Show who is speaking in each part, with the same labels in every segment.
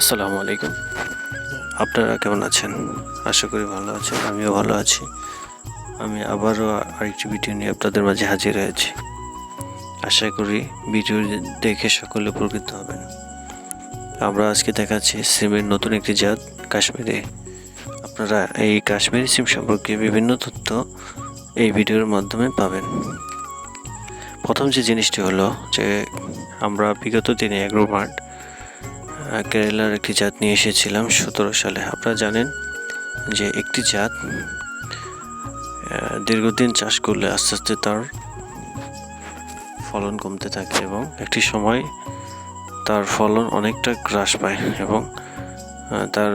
Speaker 1: আসসালামু আলাইকুম। আপনারা কেমন আছেন? আশা করি ভালো আছেন, আমিও ভালো আছি। আমি আবারও আরেকটি ভিডিও নিয়ে আপনাদের মাঝে হাজির হয়েছি। আশা করি ভিডিও দেখে সকলে উপকৃত হবেন। আমরা আজকে দেখাচ্ছি সিমের নতুন একটি জাত, কাশ্মীরে। আপনারা এই কাশ্মীরি সিম সম্পর্কে বিভিন্ন তথ্য এই ভিডিওর মাধ্যমে পাবেন। প্রথম যে জিনিসটি হলো যে, আমরা বিগত দিনে অ্যাগ্রোমার্ট কেরালার একটি জাত নিয়ে এসেছিলাম, সতেরো সালে। আপনারা জানেন যে একটি জাত দীর্ঘদিন চাষ করলে আস্তে আস্তে তার ফলন কমতে থাকে এবং একটি সময় তার ফলন অনেকটা হ্রাস পায় এবং তার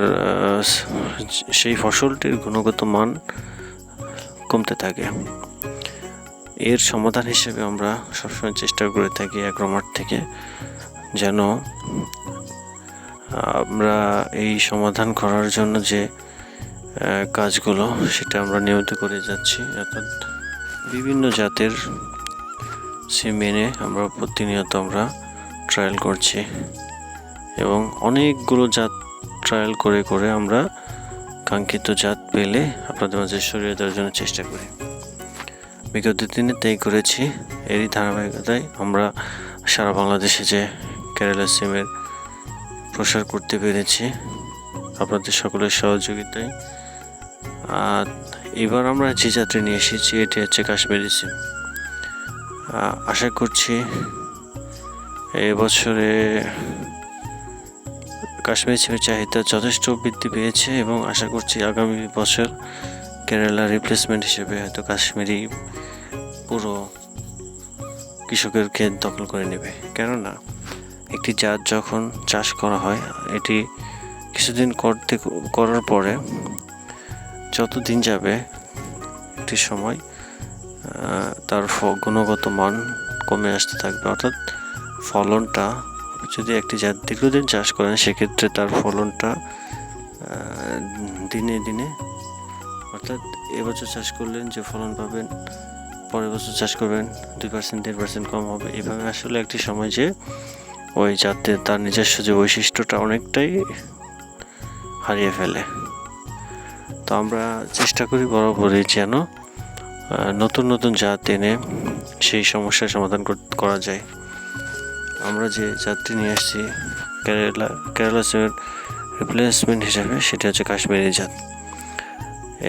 Speaker 1: সেই ফসলটির গুণগত মান কমতে থাকে। এর সমাধান হিসেবে আমরা সবসময় চেষ্টা করে থাকি এক অ্যাগ্রোমার্ট থেকে যেন আমরা এই সমাধান করার জন্য যে কাজগুলো সেটা আমরা নিয়মিত করে যাচ্ছি। অর্থাৎ বিভিন্ন জাতের সিম এনে আমরা প্রতিনিয়ত আমরা ট্রায়াল করছি এবং অনেকগুলো জাত ট্রায়াল করে করে আমরা কাঙ্ক্ষিত জাত পেলে আপনাদের মাঝে সরিয়ে দেওয়ার জন্য চেষ্টা করি। বিগত দিনে তাই করেছি। এরই ধারাবাহিকতায় আমরা সারা বাংলাদেশে যে কেরালা সিমের প্রসার করতে পেরেছি আপনাদের সকলের সহযোগিতায়। আর এবার আমরা যে যাত্রা নিয়ে এসেছি, এটি হচ্ছে কাশ্মীরি আশা করছি এবছরে কাশ্মীরি সিমের চাহিদা যথেষ্ট বৃদ্ধি পেয়েছে এবং আশা করছি আগামী বছর কেরালা রিপ্লেসমেন্ট হিসেবে হয়তো কাশ্মীরি পুরো কৃষকের ক্ষেত দখল করে নেবে। কেননা একটি জাত যখন চাষ করা হয়, এটি কিছুদিন করতে, করার পরে যত দিন যাবে একটি সময় তার গুণগত মান কমে আসতে থাকবে। অর্থাৎ ফলনটা, যদি একটি জাত দীর্ঘদিন চাষ করেন, সেক্ষেত্রে তার ফলনটা দিনে দিনে, অর্থাৎ এবছর চাষ করলেন যে ফলন পাবেন, পরের বছর চাষ করবেন দুই পার্সেন্ট দেড় পার্সেন্ট কম হবে। এভাবে আসলে একটি সময় যে ওই যাতে তার নিজস্ব যে বৈশিষ্ট্যটা অনেকটাই হারিয়ে ফেলে। তো আমরা চেষ্টা করি বরাবরই যেন নতুন নতুন জাত এনে সেই সমস্যার সমাধান করা যায়। আমরা যে জাতটি নিয়ে আসছি, কেরালা কেরালা সিমের রিপ্লেসমেন্ট হিসাবে, সেটা হচ্ছে কাশ্মীরি জাত।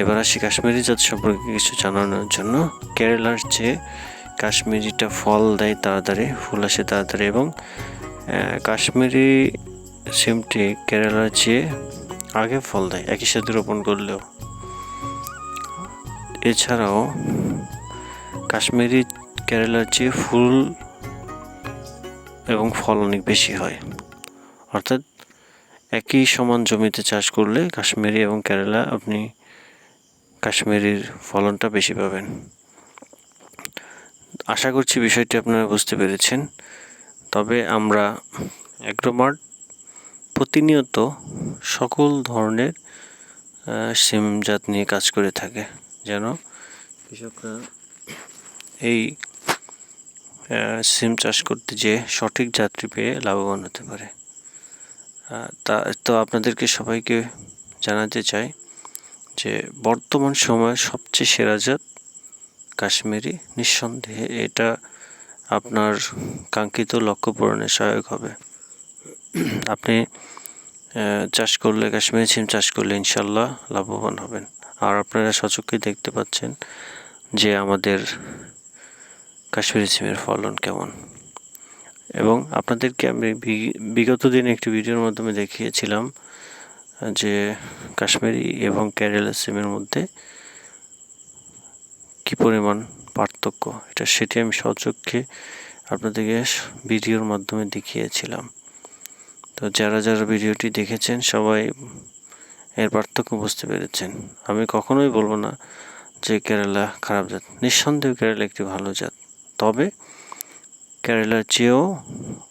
Speaker 1: এবার আসি কাশ্মীরি জাত সম্পর্কে কিছু জানানোর জন্য। কেরালার যে কাশ্মীরিটা ফল দেয় তাড়াতাড়ি, ফুল আসে তাড়াতাড়ি এবং কাশ্মীরি সিমটি কেরালার চেয়ে আগে ফল দেয়, একই সাথে রোপণ করলেও। এছাড়াও, কাশ্মীরি কেরালার চেয়ে ফুল এবং ফল অনেক বেশি হয়। অর্থাৎ একই সমান জমিতে চাষ করলে কাশ্মীরি এবং কেরালা আপনি কাশ্মীরির ফলনটা বেশি পাবেন। আশা করছি বিষয়টি আপনারা বুঝতে পেরেছেন। তবে আমরা অ্যাগ্রোমার্ট প্রতিনিয়ত সকল ধরনের সিম জাত নিয়ে কাজ করে থাকে। যেন কৃষকরা এই সিম চাষ করতে যে সঠিক যাত্রী পেয়ে লাভবান হতে পারে। তা, তো আপনাদেরকে সবাইকে জানাতে চাই যে বর্তমান সময়ে সবচেয়ে সেরা জাত কাশ্মীরি নিঃসন্দেহে এটা আপনার কাঙ্ক্ষিত লক্ষ্য পূরণে সহায়ক হবে। আপনি চাষ করলে, কাশ্মীরি সিম চাষ করলে ইনশাল্লাহ লাভবান হবেন। আর আপনারা সচক্ষে দেখতে পাচ্ছেন যে আমাদের কাশ্মীরি সিমের ফলন কেমন। এবং আপনাদেরকে আমি বিগত দিন একটি ভিডিওর মাধ্যমে দেখিয়েছিলাম, যে কাশ্মীরি এবং কেরালা সিমের মধ্যে কী পরিমাণ পার্থক্য। এটা সেটি আমি সচক্ষে আপনাদেরকে ভিডিওর মাধ্যমে দেখিয়েছিলাম। তো যারা যারা ভিডিওটি দেখেছেন, সবাই এর পার্থক্য বুঝতে পেরেছেন। আমি কখনোই বলব না যে কেরালা খারাপ জাত। নিঃসন্দেহে কেরালা একটি ভালো জাত। তবে কেরালার চেয়েও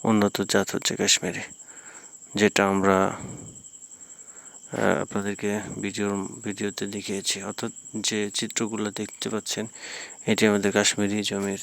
Speaker 1: উন্নত জাত হচ্ছে কাশ্মীরি, যেটা আমরা আপনাদেরকে ভিডিও ভিডিওতে দেখিয়েছি। অর্থাৎ যে চিত্রগুলো দেখতে পাচ্ছেন এটি আমাদের কাশ্মীরি জমির